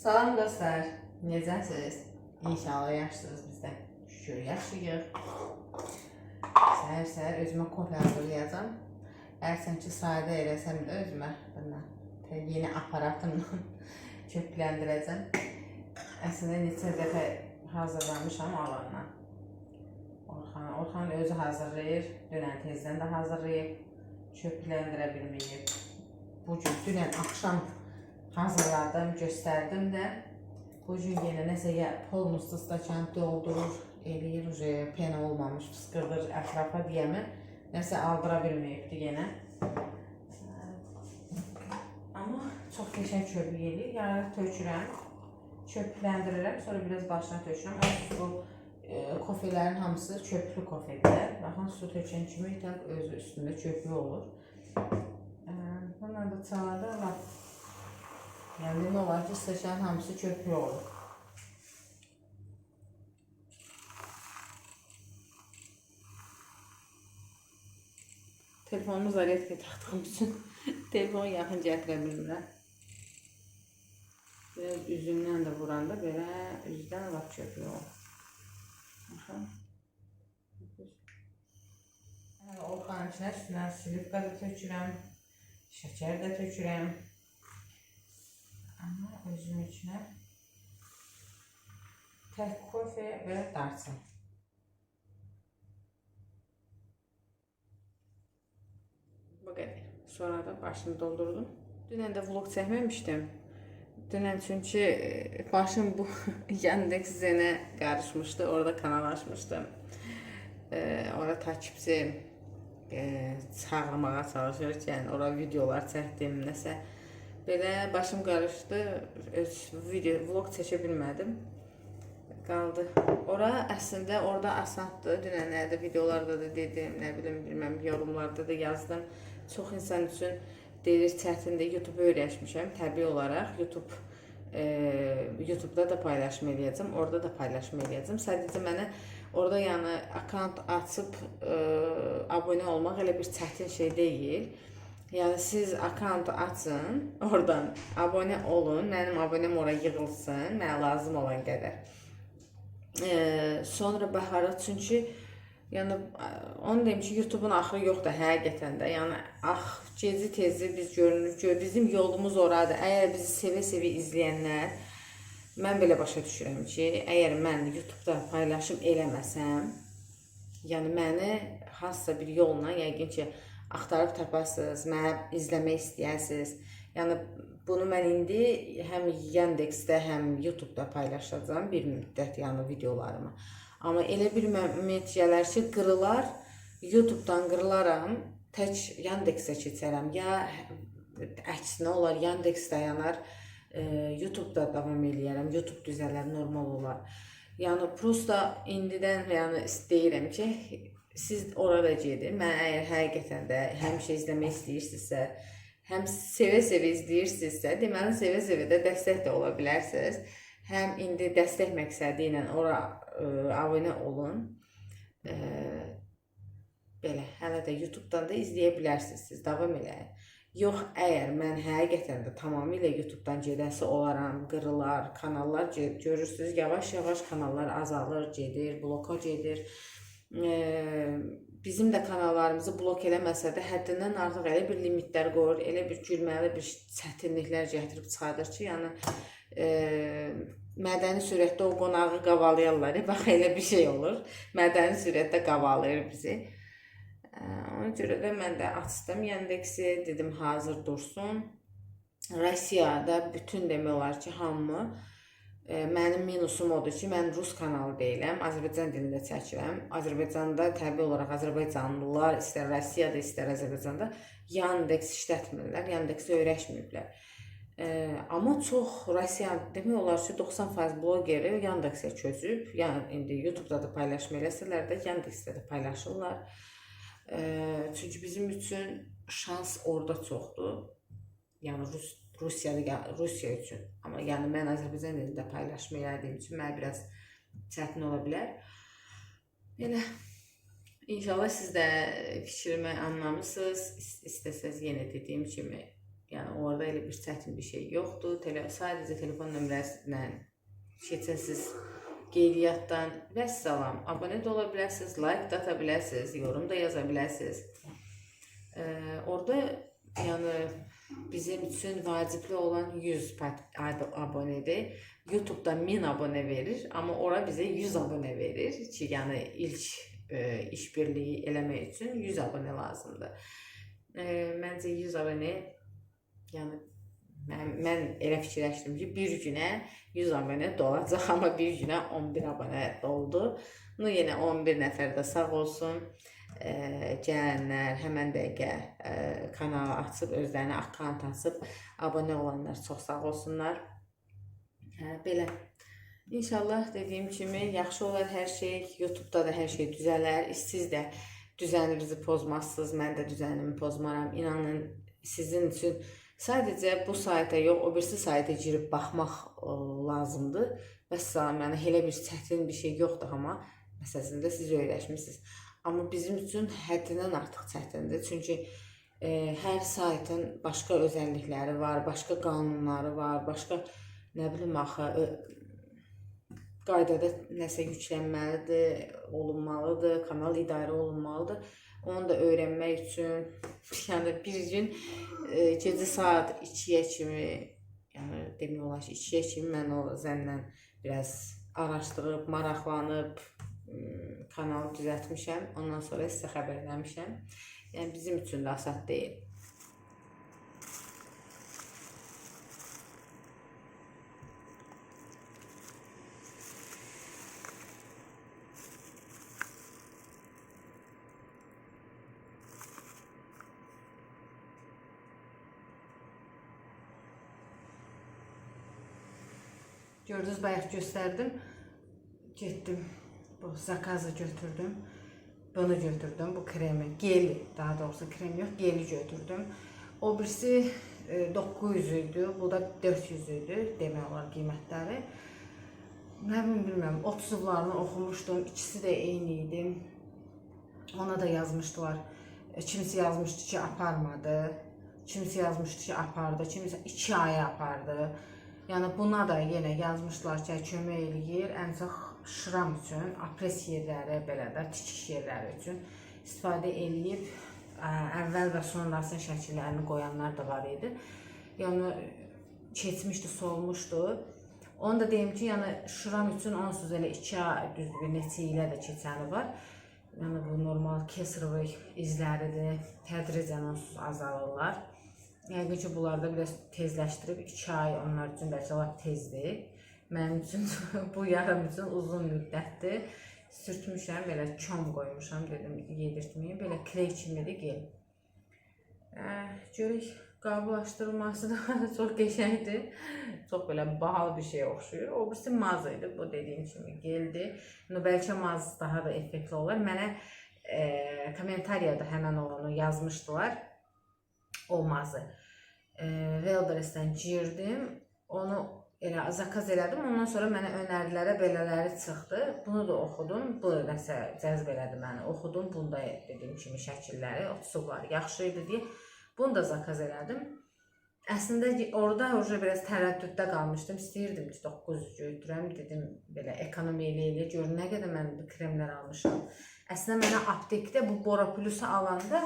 Salam dostlar, necəsiniz? İnşallah yaxşısınız biz də. Şükür yaxşıyıq. Səhər-səhər özümə kofe hazırlayacağım. Ərsən ki, sadə eləsəm də özümə bundan yeni aparatımla kökləndirəcəm. Əslində neçə dəfə hazırlamışam alanla. Orxan, Orxan özü hazırlayır. Dünən tezdən də hazırlayıb. Kökləndirə bilməyib. Bu gün dünən axşam hazırladım, göstərdim də. Bu gün yenə nəsə ya polnusu stakan doldurur, eləyir, uje pena olmamış, fıskırdır ətrafa deyəmi. Nəsə aldıra bilməyibdi yenə. Amma çox qəşəng köpük eləyir. Yəni tökürəm, köpükləndirirəm, sonra biraz başına tökürəm. O su e, kofelerin hamısı köpüklü kofedir. Baxın su tökən kimi tək özü üstündə köpüğü olur. E, Bununla da lap ki, stəkan hamısı köpüklü olur. Telefonumu zaryadkaya taxdığım üçün telefonu yaxın gətirə bilmirəm. Biraz üzümdən də vuranda belə üzdən lap olur. Baxın. Orxanın içinə üstünə silifqa da tökürəm, şəkər də tökürəm. Ama özüm içine tek kofe ve darçın. Bu qədər. Sonra da başını doldurdum. Dünən də vlog çəkməmişdim. Dünən çünki e, başım bu Yandex Zen'e qarışmışdı. Orada kanal açmışdım. E, orada takipçi e, çağırmağa çalışırkən ora videolar çəkdim, nəsə belə başım qarışdı. Öz video vlog çəkə bilmədim. Qaldı. Ora əslində orada asandır. Dünənlərdə videolarda da dedim, nə bilim, bilməm, yorumlarda da yazdım. Çox insan üçün deyir çətindir. YouTube öyrəşmişəm təbii olaraq. YouTube e, YouTube-da da paylaşım orada da paylaşım eləyəcəm. Sadəcə mənə orada yəni akkaunt açıb e, abunə olmaq elə bir çətin şey deyil. Yəni siz akkauntu açın, oradan abunə olun, mənim abunəm ora yığılsın, mənə lazım olan qədər. Ee, sonra baxarıq çünki yəni onu deyim ki, YouTube-un axırı yoxdur həqiqətən də. Yəni ax gezi tezi biz görünür ki, bizim yolumuz oradır. Əgər bizi sevə-sevə izləyənlər mən belə başa düşürəm ki, əgər mən YouTube-da paylaşım eləməsəm, yəni məni hansısa bir yolla yəqin ki, axtarıb tapasınız, mənə izləmək istəyəsiniz. Yəni bunu mən indi həm Yandex-də, həm YouTube-da paylaşacağam bir müddət, yəni videolarımı. Amma elə bir gələr ki, qırılar, YouTube-dan qırılaram, tək Yandex-ə keçərəm. Ya əksinə olar, Yandex dayanar, e, YouTube-da davam eləyərəm. YouTube düzələr, normal olar. Yəni prosta indidən yəni istəyirəm ki, siz orada gedin. Mən əgər həqiqətən də həmişə izləmək istəyirsinizsə, həm sevə-sevə izləyirsinizsə, deməli sevə-sevə də dəstək də ola bilərsiniz. Həm indi dəstək məqsədi ilə ora ə, abunə olun. Ə, belə hələ də YouTube-dan da izləyə bilərsiniz. Siz davam eləyin. Yox, əgər mən həqiqətən də tamamilə YouTube-dan gedəsi olaram, qırılar, kanallar görürsüz, yavaş-yavaş kanallar azalır, gedir, bloka gedir. Bizim də kanallarımızı blok eləməsə də həddindən artıq elə bir limitlər qoyur, elə bir gülməli bir çətinliklər gətirib çıxardır ki, yəni e, mədəni sürətdə o qonağı qavalayırlar. Bax elə bir şey olur. Mədəni sürətdə qavalayır bizi. Ə, Ona görə də mən də açdım Yandex-i, dedim hazır dursun. Rusiyada bütün demək olar ki, hamı e, mənim minusum odur ki, mən rus kanalı deyiləm, Azərbaycan dilində çəkirəm. Azərbaycanda təbii olaraq Azərbaycanlılar istər Rusiyada, istər Azərbaycanda Yandex işlətmirlər, Yandex-i öyrəşməyiblər. E, amma çox Rusiya demək olar ki, 90% bloqeri Yandex-ə köçüb. Yəni indi YouTube-da da paylaşım eləsələr də Yandex-də də paylaşırlar. E, çünki bizim üçün şans orada çoxdur. Yəni Rus Rusiyada ya- Rusiya üçün. Amma yəni mən Azərbaycan dilində paylaşım elədiyim üçün mənə biraz çətin ola bilər. Belə İnşallah siz də fikrimi anlamısınız. İs- İstəsəz yenə dediyim kimi Yəni orada elə bir çətin bir şey yoxdur. Tele sadəcə telefon nömrəsindən keçəsiz qeydiyyatdan və salam. Abunə də ola bilərsiniz, like da ata bilərsiniz, yorum da yaza bilərsiniz. Ee, orada yəni bizim üçün vacibli olan 100 pat- ab- abonedir. YouTube-da 1000 abunə verir, amma ora bizə 100 abunə verir ki, yəni ilk e, işbirliyi eləmək üçün 100 abunə lazımdır. E, məncə 100 abunə yəni mən, mən elə fikirləşdim ki, bir günə 100 abunə dolacaq, amma bir günə 11 abunə doldu. Nu yenə 11 nəfər də sağ olsun. E, gələnlər həmən dəqiqə e, kanalı açıb özlərinə akkaunt açıb abunə olanlar çox sağ olsunlar. Hə, belə. İnşallah dediyim kimi yaxşı olar hər şey. YouTube-da da hər şey düzələr. Siz də düzəninizi pozmazsınız. Mən də düzənimi pozmaram. İnanın sizin üçün sadəcə bu sayta yox, o birisi sayta girib baxmaq ə, lazımdır. Vəssalam, yəni elə bir çətin bir şey yoxdur amma məsələsində siz öyrəşmisiniz. Amma bizim üçün həddindən artıq çətindir. Çünki e, hər saytın başqa özəllikləri var, başqa qanunları var, başqa nə bilim axı ö, qaydada nəsə yüklənməlidir, olunmalıdır, kanal idarə olunmalıdır. Onu da öyrənmək üçün yəni bir gün e, saat 2-yə kimi, yəni demək olar ki, 2-yə kimi mən o zənnlə biraz araşdırıb, maraqlanıb kanalı düzəltmişəm. Ondan sonra sizə xəbər vermişəm. Yəni bizim üçün də asad deyil. Gördünüz bayaq göstərdim. Getdim. Bu zakazı götürdüm. Bunu götürdüm. Bu kremi, geli daha doğrusu krem yox, geli götürdüm. O birisi e, 900 idi, bu da 400 idi demək olar qiymətləri. Nə bilim bilmirəm, 30-larını oxumuşdum. İkisi də eyni. Ona da yazmışdılar. E, Kimisi yazmışdı ki aparmadı. Kimisi yazmışdı ki apardı. Kimisi 2 aya apardı. Yəni buna da yenə yazmışlar ki, kömək eləyir. Çox şıram üçün, apres yerləri belə də tikiş yerləri üçün istifadə eləyib ə, əvvəl və sonrasının şəkillərini qoyanlar da var idi. Yəni keçmişdi, solmuşdu. Onu da deyim ki, yəni şıram üçün onsuz elə 2 ay düzdür, bir neçə ilə də keçəni var. Yəni bu normal kesrovi izləridir. Tədricən onsuz azalırlar. Ki, bunlarda biraz tezləşdirib 2 ay onlar üçün bəlkə lap tezdir. Mənim üçün bu yarım üçün uzun müddətdir. Sürtmüşəm, belə çom qoymuşam, dedim yedirtməyim. Belə kley kimidir gel. Görək qablaşdırılması da çox qəşəngdir. Çox belə bahalı bir şey oxşuyur. O birisi maz idi, bu dediyim kimi geldi. İndi bəlkə maz daha da effektli olar. Mənə e, kommentariyada həmən onu yazmışdılar olmazdı. Ee, e, Wildberries-dən girdim, onu elə zakaz elədim. Ondan sonra mənə önərdilər, belələri çıxdı. Bunu da oxudum. Bu nəsə cəzb elədi məni. Oxudum bunda dediyim kimi şəkilləri, otusublar yaxşı idi deyə bunu da zakaz elədim. Əslində orada orja biraz tərəddüddə qalmışdım. İstəyirdim ki, 900 götürəm, dedim belə ekonomi eləyə-eləyə gör nə qədər mən bu kremlər almışam. Əslində mənə aptekdə bu Boroplus alanda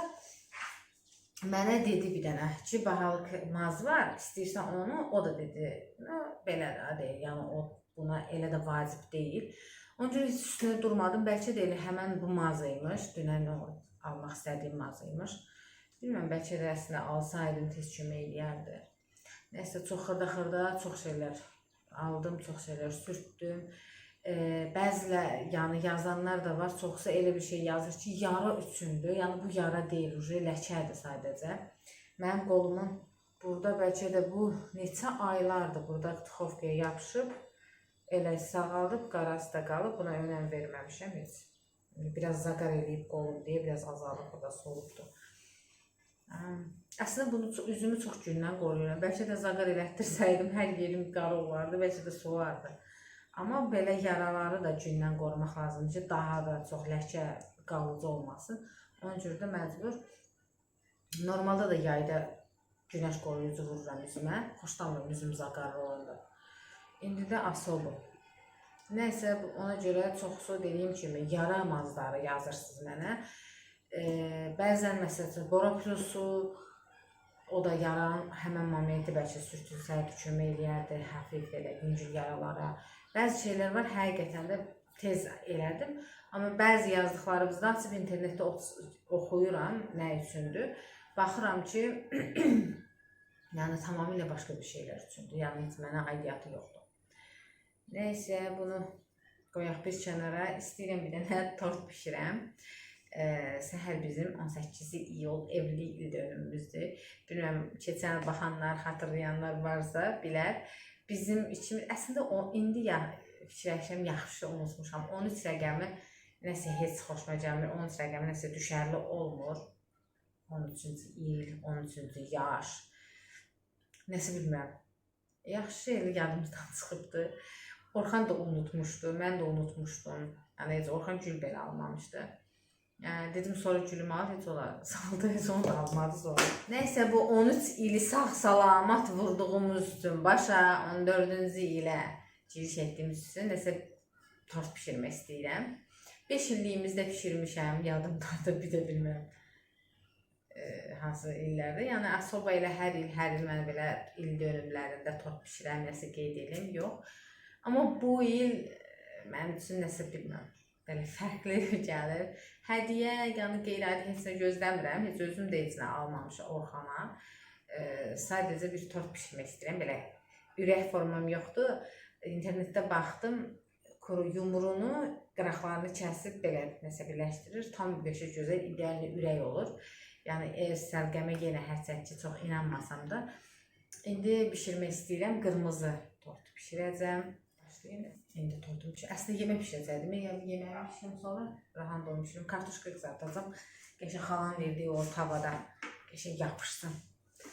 Mənə dedi bir dənə ki, bahalı k- maz var, istəyirsən onu, o da dedi, "Nə, belə də deyil, yəni o buna elə də vacib deyil. Onun üçün heç durmadım. Bəlkə də elə bu mağaza imiş, dünən o almaq istədiyim mağaza imiş. Bilmirəm, bəlkə də əslində alsaydım tez kömək eləyərdi. Nəsə çox xırda-xırda çox şeylər aldım, çox şeylər sürtdüm. E, bəzilə yəni yazanlar da var, çoxsa elə bir şey yazır ki, yara üçündür. Yəni bu yara deyil, uje ləkədir sadəcə. Mənim qolumun burada bəlkə də bu neçə aylardır burada tıxovkaya yapışıb elə sağaldıb, qarası da qalıb. Buna önəm verməmişəm heç. Biraz zaqar eləyib qolum deyə biraz azalıb burada solubdu. Əm, Əslində bunu üzümü çox gündən qoruyuram. Bəlkə də zaqar elətdirsəydim hər yerim qara olardı, bəlkə də solardı. Amma belə yaraları da gündən qorumaq lazımdır ki, daha da çox ləkə qalıcı olmasın. Ona görə də məcbur normalda da yayda günəş qoruyucu vururam üzümə. Xoşlanmıram üzüm zaqarlı olanda. İndi də asobu. Nəysə bu- ona görə çoxsu dediyim kimi yaramazları yazırsınız mənə. E, bəzən məsələn bora plusu o da yaran həmən momenti bəlkə sürtülsəydi kömək eləyərdi həfif belə yüngül yaralara. Bəzi şeylər var həqiqətən də tez elədim. Amma bəzi yazdıqlarımızda açıb internetdə ox- oxuyuram nə üçündür. Baxıram ki, yəni tamamilə başqa bir şeylər üçündür. Yəni heç mənə aidiyyatı yoxdur. Nəysə bunu qoyaq bir kənara. İstəyirəm bir dənə tort bişirəm. Ee, səhər bizim 18 iyul evlilik il dönümümüzdür. Bilmirəm keçən baxanlar, xatırlayanlar varsa bilər. Bizim içimiz əslində o indi ya fikirləşirəm yaxşı unutmuşam. 13 rəqəmi nəsə heç xoşuma gəlmir. 13 rəqəmi nəsə düşərli olmur. 13-cü il, 13-cü yaş. Nəsə bilmirəm. Yaxşı şeylər yadımızdan çıxıbdı. Orxan da unutmuşdu, mən də unutmuşdum. Yəni Orxan gül belə almamışdı. Yəni dedim sonra gülümü al, heç ola saldı, heç onu da almadı sonra. Nəysə bu 13 ili sağ salamat vurduğumuz üçün başa 14-cü ilə giriş etdiyimiz üçün nəsə tort bişirmək istəyirəm. 5 illiyimizdə bişirmişəm, yadımdadır, bir də bilmirəm e, hansı illərdə. Yəni Asoba ilə hər il, hər il mən belə il dönümlərində tort bişirəm, nəsə qeyd edim, yox. Amma bu il e, mənim üçün nəsə bilmirəm, belə fərqli gəlir. Hədiyyə, yəni qeyri-adi heç nə gözləmirəm. Heç özüm də heç nə almamışam Orxana. E, sadəcə bir tort bişirmək istəyirəm. Belə ürək formam yoxdur. İnternetdə baxdım, kuru yumruğunu, qıraqlarını kəsib belə nəsə birləşdirir. Tam beşə gözəl, ideal ürək olur. Yəni ev sərqəmə yenə həssət ki, çox inanmasam da indi bişirmək istəyirəm. Qırmızı tort bişirəcəm. İndi tortum bişir. Əslində yemək bişirəcəkdim. Yəni yeməyi bişirəm sonra da bişirim. Kartuşka qızartacağam. Qəşəng xalan verdiyi o tavada qəşəng yapışsın.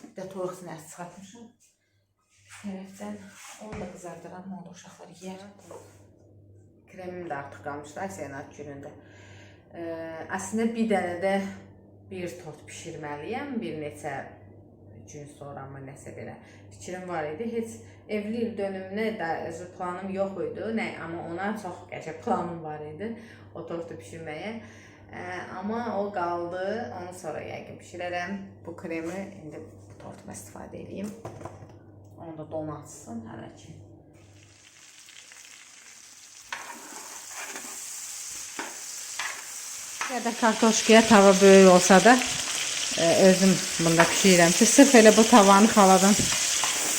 Bir də toyuq sinəsi çıxartmışam. Tərəfdən onu da qızardıram. Onu da uşaqlar yeyər. Kremim də artıq qalmışdı Asenat günündə. Ə, əslində bir dənə də bir tort bişirməliyəm, bir neçə gün sonra mı nəsə belə fikrim var idi. Heç evli il dönümünə də özü planım yox idi, nə amma ona çox qəşəng planım var idi o tortu bişirməyə. Ə, amma o qaldı. Onu sonra yəqin bişirərəm. Bu kremi indi bu tortuma istifadə edeyim. Onu da donatsın hələ ki. qədər kartoşkaya tava böyük olsa da özüm bunda bişirirəm ki, sırf elə bu tavanı xaladan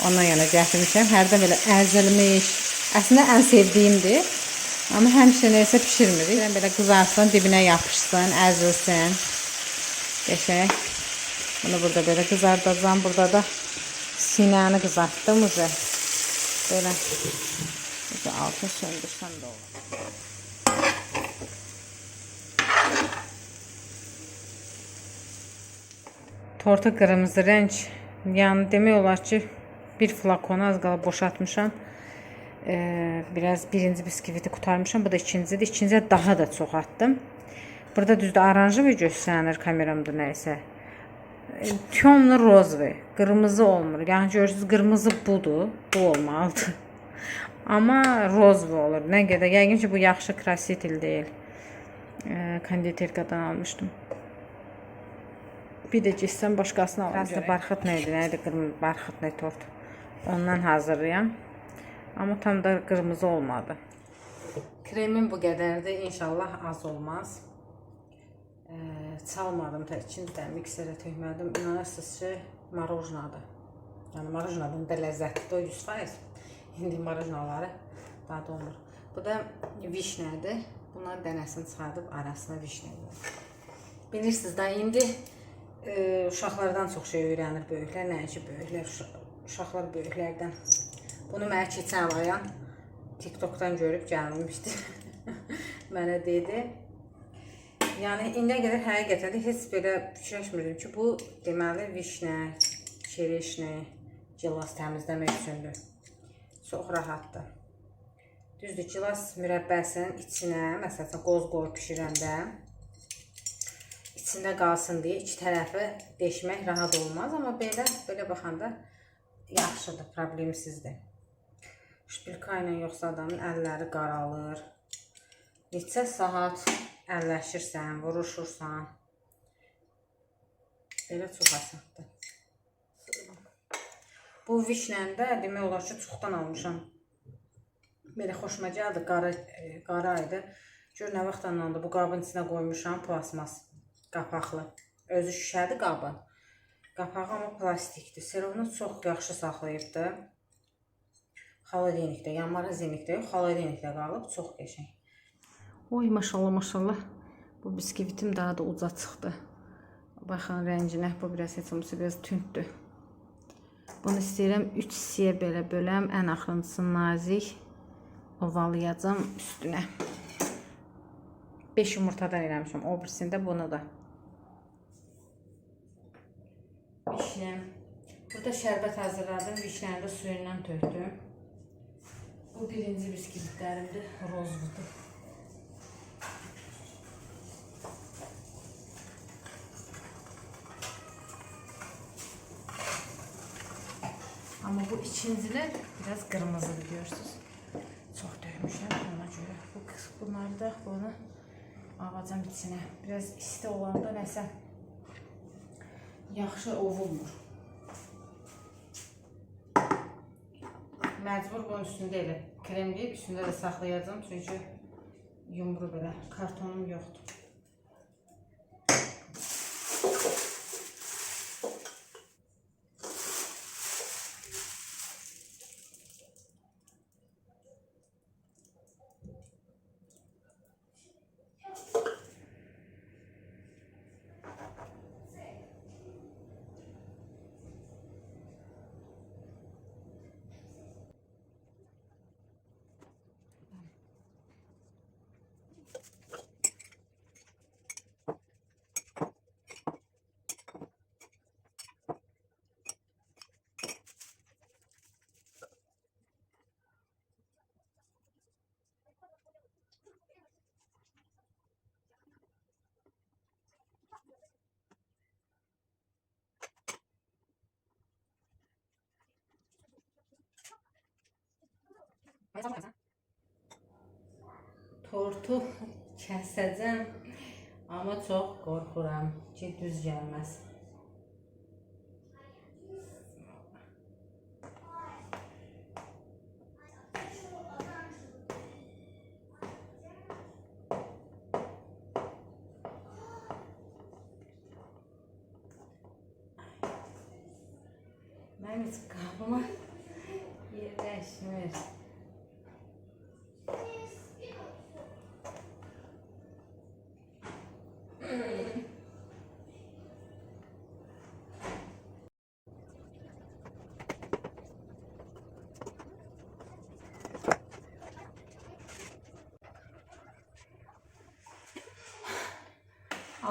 ondan yana gətirmişəm. Hərdən belə əzilmiş. Əslində ən sevdiyimdir. Amma həmişə nəysə bişirmirik. Yəni belə qızarsın, dibinə yapışsın, əzilsin. Qəşəng. Bunu burada belə qızardacağam. Burada da sinəni qızartdım uca. Belə. Uca altı söndürsəm də olur. Torta qırmızı rəng. Yəni demək olar ki, bir flakonu az qala boşaltmışam. Ee, biraz birinci biskviti qutarmışam. Bu da ikincidir. İkinciyə daha da çox atdım. Burada düzdür oranjıvi göstərir kameramda nəysə. E, Temli rozvi, qırmızı olmur. Yəni görürsüz qırmızı budur, bu olmalıdır. Amma rozvi olur. Nə qədər yəqin ki bu yaxşı krasitil deyil. E, konditerkadan almışdım. Bir də getsəm başqasını alım. Aslında barxıt nə idi? Nə idi qırmızı barxıt nə tort? Ondan hazırlayam. Amma tam da qırmızı olmadı. Kremin bu qədərdir. İnşallah az olmaz. Ee, çalmadım da ikinci də mikserə tökmədim. İnanırsınız ki, marojnadır. Yəni marojnadan da ləzzətlidir o 100%. İndi marojnaları dad olmur. Bu da vişnədir. Bunlar dənəsini çıxardıb arasına vişnə qoyuram. Bilirsiniz da indi e, uşaqlardan çox şey öyrənir böyüklər, nəinki böyüklər, uşa- uşaqlar böyüklərdən. Bunu mənə keçən ayan TikTokdan görüb gəlmişdi. mənə dedi. Yəni indiyə qədər həqiqətən də heç belə fikirləşmirdim ki, bu deməli vişnə, çereşnə, gilas təmizləmək üçündür. Çox rahatdır. Düzdür, gilas mürəbbəsinin içinə, məsələn, qoz qoyub bişirəndə içində qalsın deyə iki tərəfi deşmək rahat olmaz, amma belə belə baxanda yaxşıdır, problemsizdir. Şpilka ilə yoxsa adamın əlləri qaralır. Neçə saat əlləşirsən, vuruşursan. Belə çox asandır. Bu vişnəni də demək olar ki, çoxdan almışam. Belə xoşuma gəldi, qara e, qara idi. Gör nə vaxtdan. Bu qabın içinə qoymuşam plasmas qapaqlı. Özü şüşədir qabın. Qapağı amma plastikdir. Serovunu çox yaxşı saxlayıbdı. Xaladenikdə, yanmara zenikdə yox, xaladenikdə qalıb çox qəşəng. Oy maşallah maşallah. Bu biskivitim daha da uca çıxdı. Baxın rənginə bu biraz heç biraz tündür. Bunu istəyirəm 3 hissəyə belə böləm. Ən axırıncısı nazik ovalayacağam üstünə. 5 yumurtadan eləmişəm. O birisində bunu da. Vişnəm. Burada şərbət hazırladım. Vişnəni də suyundan tökdüm. Bu birinci biskvitlərimdir. Rozvudur. Ama bu ikinciler biraz kırmızıdır görürsünüz. Çok dövmüşəm ona görə. Bu kız bunları da bunu alacağım içine. Biraz isti olanda nəsə yaxşı ovulmur. Məcbur bunun üstündə elə kremləyib üstündə də saxlayacağım çünki yumru belə kartonum yoxdur. Tortu kəsəcəm, amma çox qorxuram ki, düz gəlməz. Mənim heç qabıma yerləşmir.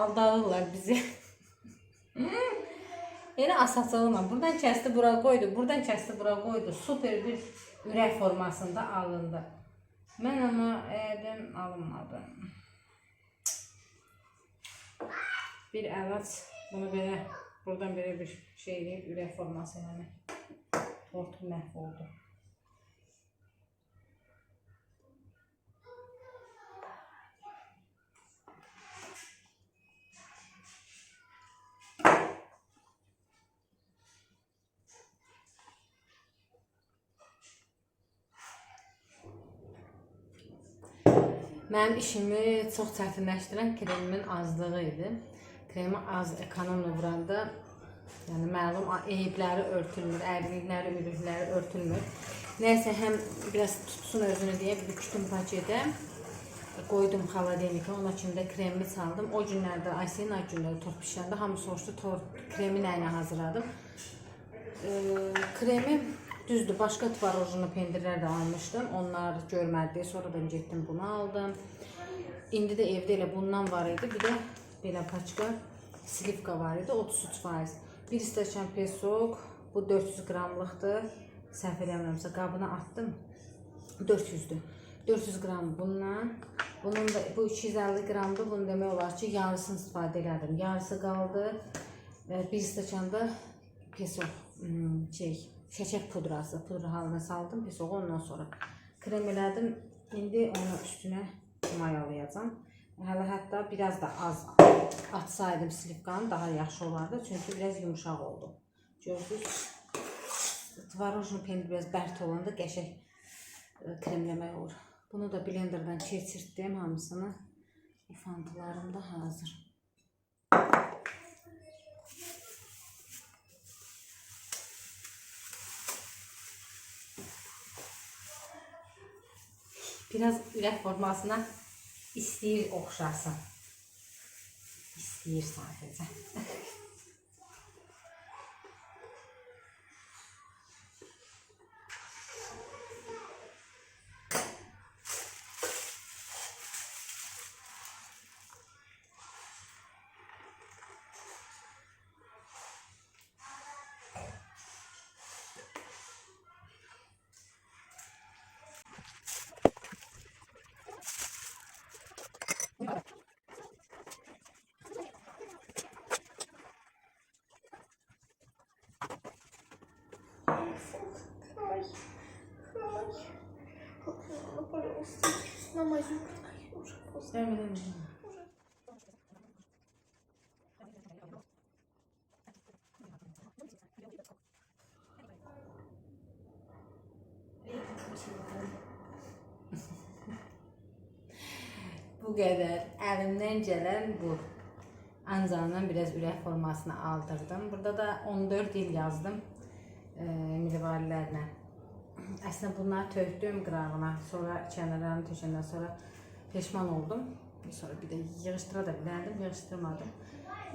Aldarırlar bizi. Yine asasılma. Buradan kesti bura koydu. Buradan kesti bura koydu. Süper bir ürək formasında alındı. Mən ama edim alınmadı. Bir əlac bunu belə buradan belə bir şey eləyib ürək forması yəni. Tortum məhv oldu. Mənim işimi çox çətinləşdirən kremimin azlığı idi. Kremi az ekonomla vuranda, yəni məlum eyibləri örtülmür, əyrilikləri, ürükləri örtülmür. Nəysə həm biraz tutsun özünü deyə bükdüm pakedə. Qoydum xaladenika, onun içində kremimi saldım. O günlərdə, Ayselin ay günləri tort bişirəndə hamı soruşdu, tort kremi nə ilə hazırladım. Ee, kremi düzdür, başqa tvarojunu pendirlər də almışdım. Onlar görmədi. Sonradan getdim bunu aldım. İndi də evdə elə bundan var idi. Bir də belə paçka slivka var idi. 33%. Bir stəkan pesok. Bu 400 qramlıqdır. Səhv eləmirəmsə qabına atdım. 400-dür. 400 qram bundan Bunun da bu 250 qramdır. Bunu demək olar ki, yarısını istifadə elədim. Yarısı qaldı. E, Bir stəkan da peso hmm, şey, şəkər pudrası, pudra halına saldım pesoğu ondan sonra krem elədim. İndi onu üstünə mayalayacağam. Hələ hətta biraz da az atsaydım slivkanı daha yaxşı olardı. Çünki biraz yumşaq oldu. Gördünüz? Tvarojnu pendi biraz bərt olanda qəşəng e, kremləmək olur. Bunu da blenderdan keçirtdim hamısını. Fantılarım da hazır. Biraz ürək formasına istəyir oxşasın. İstəyir sadəcə. olsun. Namazım burada. Evet, evet. bu qədər. Əlimdən gələn bu. Ancanın biraz ürək formasını aldırdım. Burada da 14 il yazdım e, milvarilərlə. Əslində bunları tökdüm qırağına, sonra kənarlarını tökəndən sonra peşman oldum. Sonra bir də yığışdıra da bilərdim, yığışdırmadım.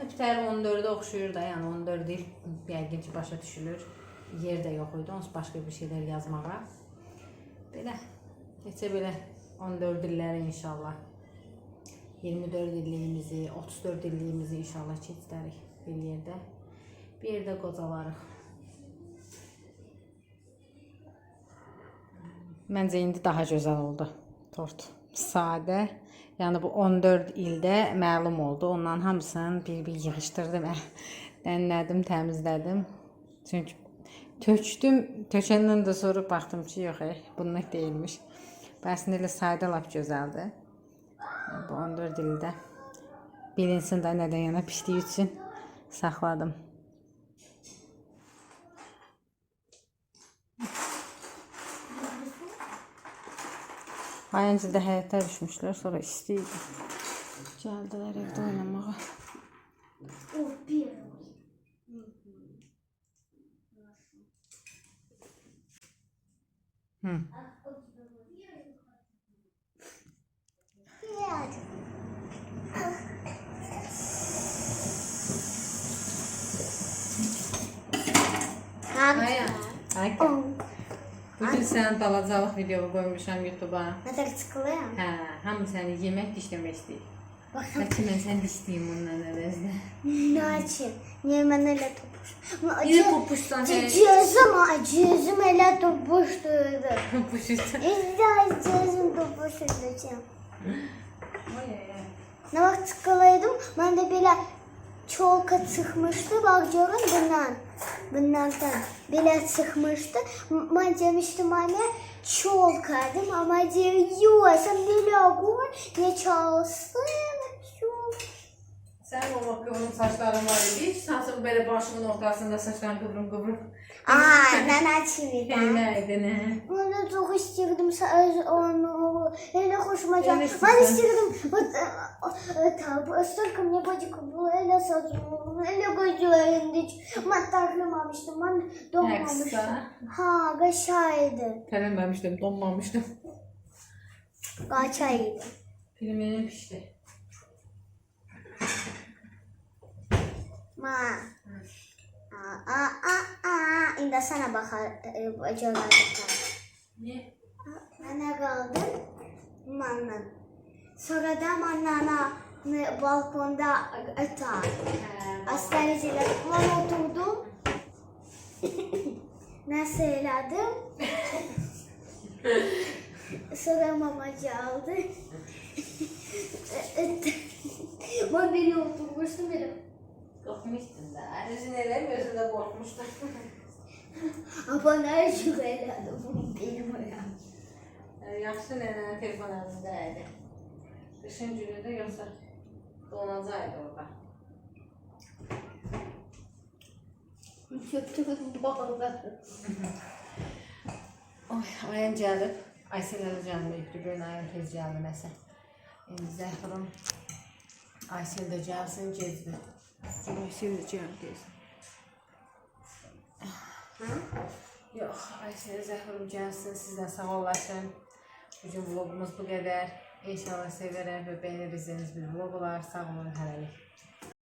Nöqtəli 14-də oxşuyur da, yəni 14 il yəqin ki başa düşülür. Yer də yox idi, onsuz başqa bir şeylər yazmağa. Belə, keçə belə 14 illəri inşallah. 24 illiyimizi, 34 illiyimizi inşallah keçirik bir yerdə. Bir yerdə qocalarıq. Məncə indi daha gözəl oldu tort. Sadə. Yəni bu 14 ildə məlum oldu. Onların hamısını bir-bir yığışdırdım. Dənlədim, təmizlədim. Çünki tökdüm. Tökəndən də sonra baxdım ki, yox, ey, bunluq deyilmiş. Bəsində elə sadə lap gözəldir. Bu 14 ildə bilinsin də nədən yana pişdiyi üçün saxladım. Aynıcıda həyətə düşmüşlər, sonra istəyirdi. Gəldilər evdə oynamağa. Hı. Hayır. Hayır. Bu gün sənin dalacalıq videonu qoymuşam YouTube-a. Nəzər çıxılıyam. Hə, hamı səni yemək dişləmək istəyir. Baxın. Lakin mən səni dişləyim ondan əvəzinə. Lakin, niyə mən elə topuş? Yine topuşsan. Gözüm, gözüm elə topuş duydu. Topuş üstü. İndi gözüm topuş edəcəm. Nə vaxt çıxılaydım, mən də belə çolka çıxmışdı, bax görün bundan. Bunlardan belə çıxmışdı. M- Mən demişdim anne çolka dedim ama sen belə qoy, ne çalsın. Sən o vaxt onun saçların var idi. Saçın belə başımın ortasında saçların qıvrım qıvrım. Aa, nana çividen. Elə idi nə? Onu çok istirdim sa- onu Öyle hoşuma Öyle gitti. istiyorsan. Ben istirdim. Вот э, там столько мне бодика было, öyle saçım, öyle gözlerinde. Ben takılmamıştım, ben Hə, doğmamıştım. qısa. Ha, qaşaydı. Tərəməmişdim, donmamışdım. Qaçaydı. Filminin pişdi. Ma. Aa, aa, aa, aa. İndi sana bakar, e, bacalar bakar. Niyə? Ana kaldı. Manla. Sonra da manlana balkonda atar. Astericiler falan oturdum. Nasıl elədim? Sonra mama aldı. ben beni oturmuştum benim. Qorxmuşdun da. Özün eləmiyorsun da qorxmuşdun. Ama ne şüphelendi bu benim ayağım. Yaxşı nənənin telefon əlində idi. Qışın günü də yoxsa donacaqdı orada. Kötü bağlı. Oy, ayın gəlib. Aysel də gəlməyibdi. Bu gün ayın tez gəldi nəsə. İndi Zəhrum Aysel də gəlsin, gecdi. Aysel də gəldi. Yox, Aysel Zəhrum gəlsin, sizlə sağollaşın. Bugün vlogumuz bu qədər. İnşallah sevərəm və bəyənirsiniz bir vlog olar. Sağ olun, hələlik.